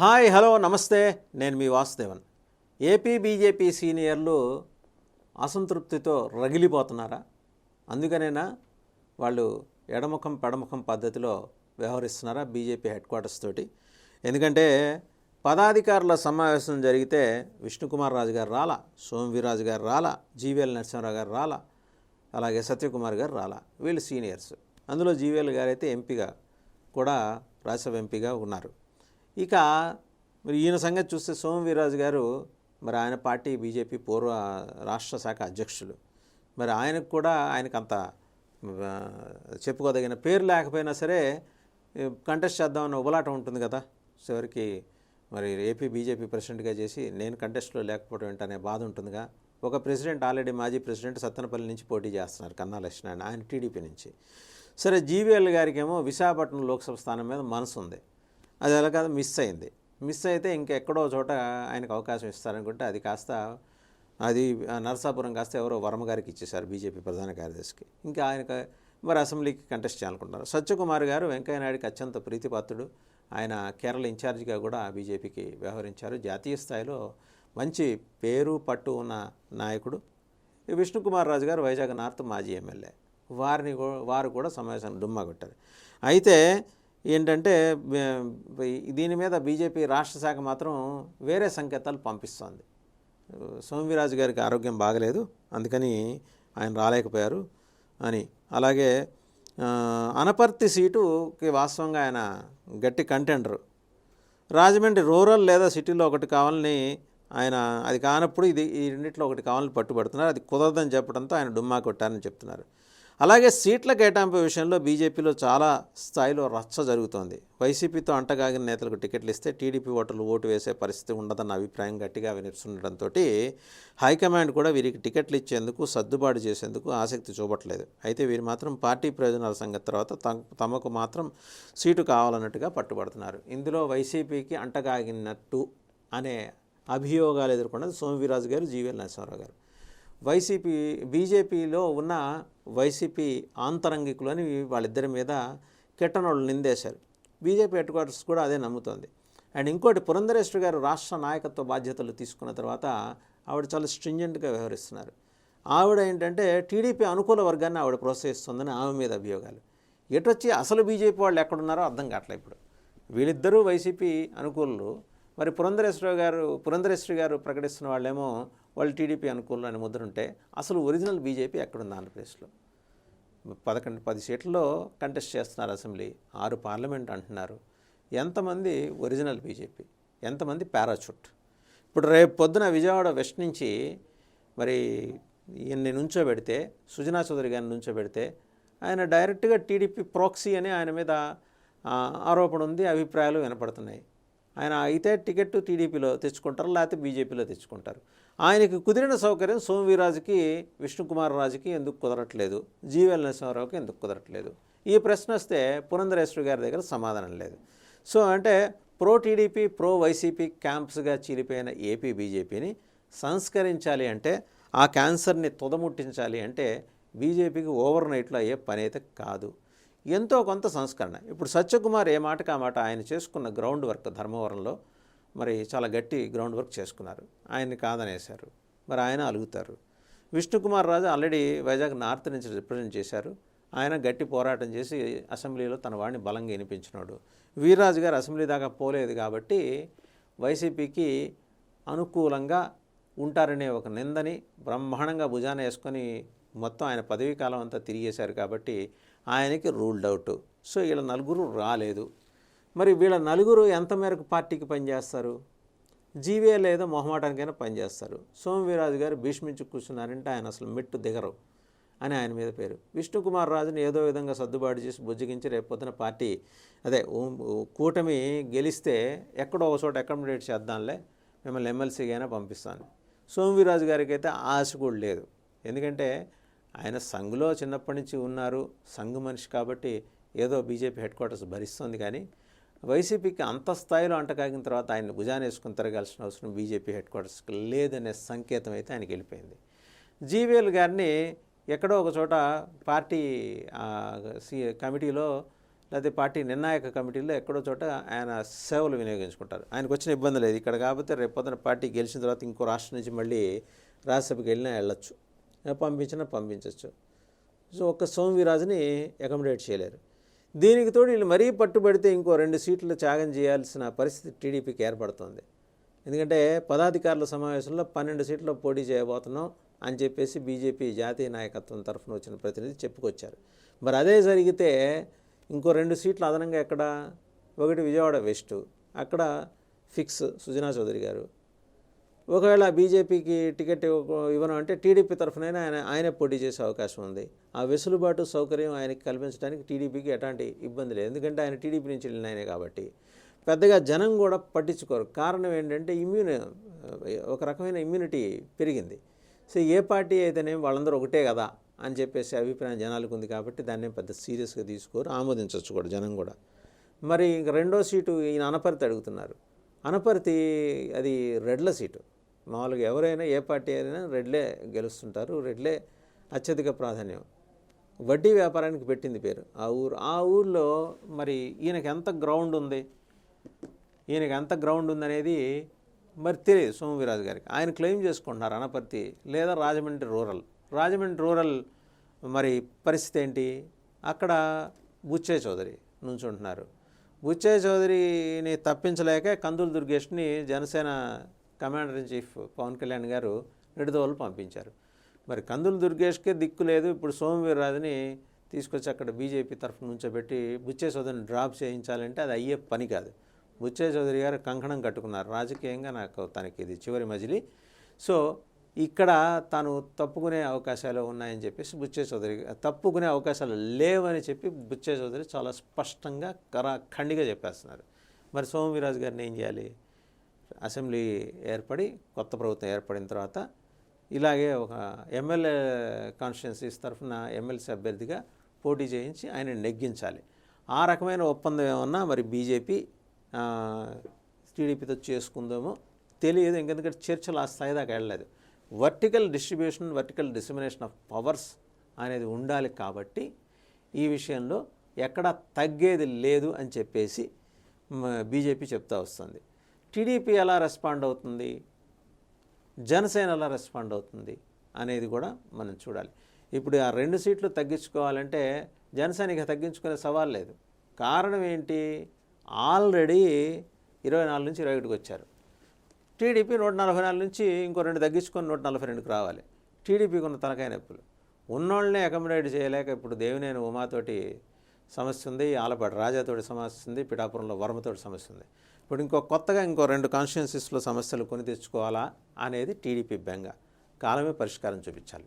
Hi hello నమస్తే. నేను మీ Vasudevan. AP BJP సీనియర్లు అసంతృప్తితో రగిలిపోతున్నారా? అందుకనేనా వాళ్ళు ఎడముఖం పెడముఖం పద్ధతిలో వ్యవహరిస్తున్నారా బీజేపీ హెడ్ క్వార్టర్స్ తోటి? ఎందుకంటే పదాధికారుల సమావేశం జరిగితే విష్ణుకుమార్ రాజు గారు రాలా సోమవీరాజు గారు రాలా జీవీఎల్ నరసింహరావు గారు రాలా అలాగే సత్యకుమార్ గారు రాలా వీళ్ళు సీనియర్స్. అందులో జీవీఎల్ గారు అయితే ఎంపీగా కూడా రాజ్యసభ ఎంపీగా ఉన్నారు. ఇక మరి ఈయన సంగతి చూస్తే సోమవీరాజు గారు మరి ఆయన పార్టీ బీజేపీ పూర్వ రాష్ట్ర శాఖ అధ్యక్షులు. మరి ఆయనకు కూడా ఆయనకు అంత చెప్పుకోదగిన పేరు లేకపోయినా సరే కంటెస్ట్ చేద్దామన్న ఉబలాటం ఉంటుంది కదా. చివరికి మరి ఏపీ బీజేపీ ప్రెసిడెంట్గా చేసి నేను కంటెస్ట్లో లేకపోవడం ఏంటనే బాధ ఉంటుందిగా. ఒక ప్రెసిడెంట్ ఆల్రెడీ మాజీ ప్రెసిడెంట్ సత్తెనపల్లి నుంచి పోటీ చేస్తున్నారు కన్నా లక్ష్మణ్ ఆయన టీడీపీ నుంచి. సరే జీవీఎల్ గారికి ఏమో విశాఖపట్నం లోక్సభ స్థానం మీద మనసు ఉంది అది ఎలా కాదు మిస్ అయింది. మిస్ అయితే ఇంకెక్కడో చోట ఆయనకు అవకాశం ఇస్తారనుకుంటే అది కాస్త అది ఆ నరసాపురం కాస్త ఎవరో వర్మ గారికి ఇచ్చేశారు బీజేపీ ప్రధాన కార్యదర్శికి. ఇంకా ఆయనకు మరి అసెంబ్లీకి కంటెస్ట్ చేయాలనుకుంటున్నారు. సత్యకుమార్ గారు వెంకయ్యనాయుడికి అత్యంత ప్రీతిపాత్రుడు. ఆయన కేరళ ఇన్ఛార్జిగా కూడా బీజేపీకి వ్యవహరించారు. జాతీయ స్థాయిలో మంచి పేరు పట్టు ఉన్న నాయకుడు. ఈ విష్ణుకుమార్ రాజు గారు వైజాగ్ నార్త్ మాజీ ఎమ్మెల్యే. వారిని వారు కూడా సమావేశాన్ని డుమ్మా కొట్టారు. అయితే ఏంటంటే దీని మీద బీజేపీ రాష్ట్ర శాఖ మాత్రం వేరే సంకేతాలు పంపిస్తోంది. సోమవీరాజు గారికి ఆరోగ్యం బాగలేదు అందుకని ఆయన రాలేకపోయారు అని. అలాగే అనపర్తి సీటుకి వాస్తవంగా ఆయన గట్టి కంటెండరు. రాజమండ్రి రూరల్ లేదా సిటీలో ఒకటి కావాలని ఆయన అది కానప్పుడు ఇది ఈ రెండిట్లో ఒకటి కావాలని పట్టుబడుతున్నారు. అది కుదరదని చెప్పడంతో ఆయన డుమ్మా కొట్టారని చెప్తున్నారు. అలాగే సీట్ల కేటాయింపు విషయంలో బీజేపీలో చాలా స్థాయిలో రచ్చ జరుగుతోంది. వైసీపీతో అంటగాగిన నేతలకు టికెట్లు ఇస్తే టీడీపీ ఓటర్లు ఓటు వేసే పరిస్థితి ఉండదన్న అభిప్రాయం గట్టిగా వినిపిస్తుండటంతో హైకమాండ్ కూడా వీరికి టికెట్లు ఇచ్చేందుకు సర్దుబాటు చేసేందుకు ఆసక్తి చూపట్లేదు. అయితే వీరు మాత్రం పార్టీ ప్రయోజనాల సంగతి తర్వాత తమకు మాత్రం సీటు కావాలన్నట్టుగా పట్టుబడుతున్నారు. ఇందులో వైసీపీకి అంటగాగినట్టు అనే అభియోగాలు ఎదుర్కొన్నది సోమవీరాజు గారు జీవీఎల్ నరసింహారావు గారు. వైసీపీ బీజేపీలో ఉన్న వైసీపీ ఆంతరంగికులు అని వాళ్ళిద్దరి మీద కెట్టనోళ్ళు నిందేశారు. బీజేపీ హెడ్ క్వార్టర్స్ కూడా అదే నమ్ముతోంది. అండ్ ఇంకోటి పురంధరేశ్వరి గారు రాష్ట్ర నాయకత్వ బాధ్యతలు తీసుకున్న తర్వాత ఆవిడ చాలా స్ట్రింజెంట్గా వ్యవహరిస్తున్నారు. ఆవిడ ఏంటంటే టీడీపీ అనుకూల వర్గాన్ని ఆవిడ ప్రోత్సహిస్తుందని ఆమె మీద అభియోగాలు. ఎటొచ్చి అసలు బీజేపీ వాళ్ళు ఎక్కడున్నారో అర్థం కావట్లేదు ఇప్పుడు. వీళ్ళిద్దరూ వైసీపీ అనుకూలులు. మరి పురంధరేశ్వరరావు గారు పురంధరేశ్వరి గారు ప్రకటిస్తున్న వాళ్ళేమో వాళ్ళు టీడీపీ అనుకూలం అని ముద్రుంటే అసలు ఒరిజినల్ బీజేపీ ఎక్కడుంది ఆంధ్రప్రదేశ్లో? పదకొండు పది సీట్లలో కంటెస్ట్ చేస్తున్నారు అసెంబ్లీ ఆరు పార్లమెంట్ అంటున్నారు. ఎంతమంది ఒరిజినల్ బీజేపీ? ఎంతమంది పారాచూట్? ఇప్పుడు రేపు పొద్దున విజయవాడ వెస్ట్ నుంచి మరి ఈయన్ని నుంచోబెడితే సుజనా చౌదరి గారిని నుంచోబెడితే ఆయన డైరెక్ట్గా టీడీపీ ప్రోక్సీ అని ఆయన మీద ఆరోపణ ఉంది అభిప్రాయాలు వినపడుతున్నాయి. ఆయన అయితే టికెట్ టీడీపీలో తెచ్చుకుంటారు లేకపోతే బీజేపీలో తెచ్చుకుంటారు. ఆయనకి కుదిరిన సౌకర్యం సోమవీరాజుకి విష్ణుకుమార్ రాజుకి ఎందుకు కుదరట్లేదు? జీవెల్ నరసింహారావుకి ఎందుకు కుదరట్లేదు? ఈ ప్రశ్న వస్తే పురంధరేశ్వరి గారి దగ్గర సమాధానం లేదు. సో అంటే ప్రో టీడీపీ ప్రో వైసీపీ క్యాంప్స్గా చీలిపోయిన ఏపీ బీజేపీని సంస్కరించాలి అంటే ఆ క్యాన్సర్ని తుదముట్టించాలి అంటే బీజేపీకి ఓవర్ నైట్లో అయ్యే పని అయితే కాదు. ఎంతో కొంత సంస్కరణ. ఇప్పుడు సత్యకుమార్ ఏ మాటకు ఆ మాట ఆయన చేసుకున్న గ్రౌండ్ వర్క్ ధర్మవరంలో మరి చాలా గట్టి గ్రౌండ్ వర్క్ చేసుకున్నారు. ఆయన్ని కాదనేశారు. మరి ఆయన అలుగుతారు. విష్ణుకుమార్ రాజు ఆల్రెడీ వైజాగ్ నార్త్ నుంచి రిప్రజెంట్ చేశారు. ఆయన గట్టి పోరాటం చేసి అసెంబ్లీలో తన వాడిని బలంగా వినిపించినాడు. వీర్రాజు గారు అసెంబ్లీ దాకా పోలేదు కాబట్టి వైసీపీకి అనుకూలంగా ఉంటారనే ఒక నిందని బ్రహ్మాండంగా భుజాన వేసుకొని మొత్తం ఆయన పదవీ కాలం అంతా తిరిగేశారు కాబట్టి ఆయనకి రూల్డ్ అవుట్ సో వీళ్ళ నలుగురు రాలేదు. మరి వీళ్ళ నలుగురు ఎంత మేరకు పార్టీకి పనిచేస్తారు జీవే లేదా మొహమాటానికైనా పనిచేస్తారు సోమవీరాజు గారు భీష్మించి కూర్చున్నారంటే ఆయన అసలు మెట్టు దిగరు అని ఆయన మీద పేరు. విష్ణుకుమార్ రాజుని ఏదో విధంగా సర్దుబాటు చేసి బుజ్జగించి రేపు పార్టీ అదే కూటమి గెలిస్తే ఎక్కడో ఒక చోట అకామిడేట్ చేద్దాంలే మిమ్మల్ని ఎమ్మెల్సీగా పంపిస్తాను. సోమవీరాజు గారికి అయితే ఆశ కూడా లేదు. ఎందుకంటే ఆయన సంఘులో చిన్నప్పటి నుంచి ఉన్నారు. సంఘు మనిషి కాబట్టి ఏదో బీజేపీ హెడ్ క్వార్టర్స్ భరిస్తుంది కానీ వైసీపీకి అంత స్థాయిలో అంటకాగిన తర్వాత ఆయన భుజాన్ని వేసుకుని తిరగాల్సిన అవసరం బీజేపీ హెడ్ క్వార్టర్స్కి లేదనే సంకేతం అయితే ఆయనకి వెళ్ళిపోయింది. జీవీఎల్ గారిని ఎక్కడో ఒక చోట పార్టీ సి కమిటీలో లేకపోతే పార్టీ నిర్ణాయక కమిటీలో ఎక్కడో చోట ఆయన సేవలు వినియోగించుకుంటారు. ఆయనకు వచ్చిన ఇబ్బంది లేదు. ఇక్కడ కాకపోతే రేపు పొద్దున పార్టీ గెలిచిన తర్వాత ఇంకో రాష్ట్రం నుంచి మళ్ళీ రాజ్యసభకి వెళ్ళినా వెళ్ళొచ్చు. పంపించినా పంపించవచ్చు సో ఒక్క సోమవీరాజుని అకామిడేట్ చేయలేరు. దీనికి తోడు వీళ్ళు మరీ పట్టుబడితే ఇంకో రెండు సీట్లు త్యాగం చేయాల్సిన పరిస్థితి టీడీపీకి ఏర్పడుతోంది. ఎందుకంటే పదాధికారుల సమావేశంలో పన్నెండు సీట్లు పోటీ చేయబోతున్నాం అని చెప్పేసి బీజేపీ జాతీయ నాయకత్వం తరఫున వచ్చిన ప్రతినిధి చెప్పుకొచ్చారు. మరి అదే జరిగితే ఇంకో రెండు సీట్లు అదనంగా ఎక్కడ? ఒకటి విజయవాడ వెస్ట్. అక్కడ ఫిక్స్ సుజనా చౌదరి గారు. ఒకవేళ బీజేపీకి టికెట్ ఇవ్వను అంటే టీడీపీ తరఫునైనా ఆయన ఆయనే పోటీ చేసే అవకాశం ఉంది. ఆ వెసులుబాటు సౌకర్యం ఆయనకి కల్పించడానికి టీడీపీకి ఎలాంటి ఇబ్బంది లేదు. ఎందుకంటే ఆయన టీడీపీ నుంచి వెళ్ళిన ఆయనే కాబట్టి. పెద్దగా జనం కూడా పట్టించుకోరు. కారణం ఏంటంటే ఇమ్యూన్ ఒక రకమైన ఇమ్యూనిటీ పెరిగింది. సో ఏ పార్టీ అయితేనేమి వాళ్ళందరూ ఒకటే కదా అని చెప్పేసి అభిప్రాయం జనాలకు ఉంది కాబట్టి దాన్ని పెద్ద సీరియస్గా తీసుకోరు ఆమోదించవచ్చు కూడా జనం కూడా. మరి ఇంక రెండో సీటు ఈయన అనపర్తి అడుగుతున్నారు. అనపర్తి అది రెడ్ల సీటు. మామూలుగా ఎవరైనా ఏ పార్టీ అయినా రెడ్లే గెలుస్తుంటారు రెడ్లే అత్యధిక ప్రాధాన్యం. వడ్డీ వ్యాపారానికి పెట్టింది పేరు. ఆ ఊరు ఆ ఊర్లో మరి ఈయనకి ఎంత గ్రౌండ్ ఉంది? ఈయనకి ఎంత గ్రౌండ్ ఉందనేది మరి తెలియదు సోమవీరాజు గారికి. ఆయన క్లెయిమ్ చేసుకుంటున్నారు అనపర్తి లేదా రాజమండ్రి రూరల్. రాజమండ్రి రూరల్ మరి పరిస్థితి ఏంటి? అక్కడ బుచ్చే చౌదరి నుంచుంటున్నారు. బుచ్చయ్య చౌదరిని తప్పించలేక Kandula దుర్గేష్ని Janasena commander in chief Pawan Kalyan గారు నిడుదవలు పంపించారు. మరి కందులు దుర్గేష్కే దిక్కు లేదు. ఇప్పుడు సోమవీర్రాజుని తీసుకొచ్చి అక్కడ బీజేపీ తరఫు నుంచోబెట్టి బుచ్చే చౌదరిని డ్రాప్ చేయించాలంటే అది అయ్యే పని కాదు. బుచ్చే చౌదరి గారు కంకణం కట్టుకున్నారు. రాజకీయంగా నాకు తనకి ఇది చివరి మజిలి. సో ఇక్కడ తాను తప్పుకునే అవకాశాలు ఉన్నాయని చెప్పేసి బుచ్చే చౌదరి తప్పుకునే అవకాశాలు లేవని చెప్పి బుచ్చే చౌదరి చాలా స్పష్టంగా కరా ఖండిగా చెప్పేస్తున్నారు. మరి సోమవీరాజు గారిని ఏం చేయాలి? అసెంబ్లీ ఏర్పడి కొత్త ప్రభుత్వం ఏర్పడిన తర్వాత ఇలాగే ఒక ఎమ్మెల్యే కాన్స్టిట్యున్సీస్ తరఫున ఎమ్మెల్సీ అభ్యర్థిగా పోటీ చేయించి ఆయన నెగ్గించాలి. ఆ రకమైన ఒప్పందం ఏమన్నా మరి బీజేపీ టీడీపీతో చేసుకుందామో తెలియదు. ఎందుకంటే చర్చలు ఆ స్థాయి దాకా వెళ్ళలేదు. Vertical distribution vertical dissemination of powers అనేది ఉండాలి కాబట్టి ఈ విషయంలో ఎక్కడా తగ్గేది లేదు అని చెప్పేసి బీజేపీ చెప్తా వస్తుంది. టీడీపీ ఎలా రెస్పాండ్ అవుతుంది? జనసేన ఎలా రెస్పాండ్ అవుతుంది? అనేది కూడా మనం చూడాలి. ఇప్పుడు ఆ రెండు సీట్లు తగ్గించుకోవాలంటే జనసేనకి తగ్గించుకునే సవాల్ లేదు. కారణం ఏంటి? ఆల్రెడీ ఇరవై నాలుగు నుంచి ఇరవై ఒకటికి వచ్చారు. టీడీపీ నూట నలభై నాలుగు నుంచి ఇంకో రెండు తగ్గించుకొని నూట నలభై రెండుకి రావాలి. టీడీపీకి ఉన్న తలకాయ నొప్పులు. ఉన్నోళ్ళనే అకామిడేట్ చేయలేక ఇప్పుడు దేవినేని ఉమాతోటి సమస్య ఉంది ఆలపాటి రాజాతోటి సమస్య ఉంది పిఠాపురంలో వర్మతోటి సమస్య ఉంది. ఇప్పుడు ఇంకో కొత్తగా ఇంకో రెండు కాన్స్టిట్యున్సీస్లో సమస్యలు కొని తెచ్చుకోవాలా అనేది టీడీపీ బెంగ. కాలమే పరిష్కారం చూపించాలి.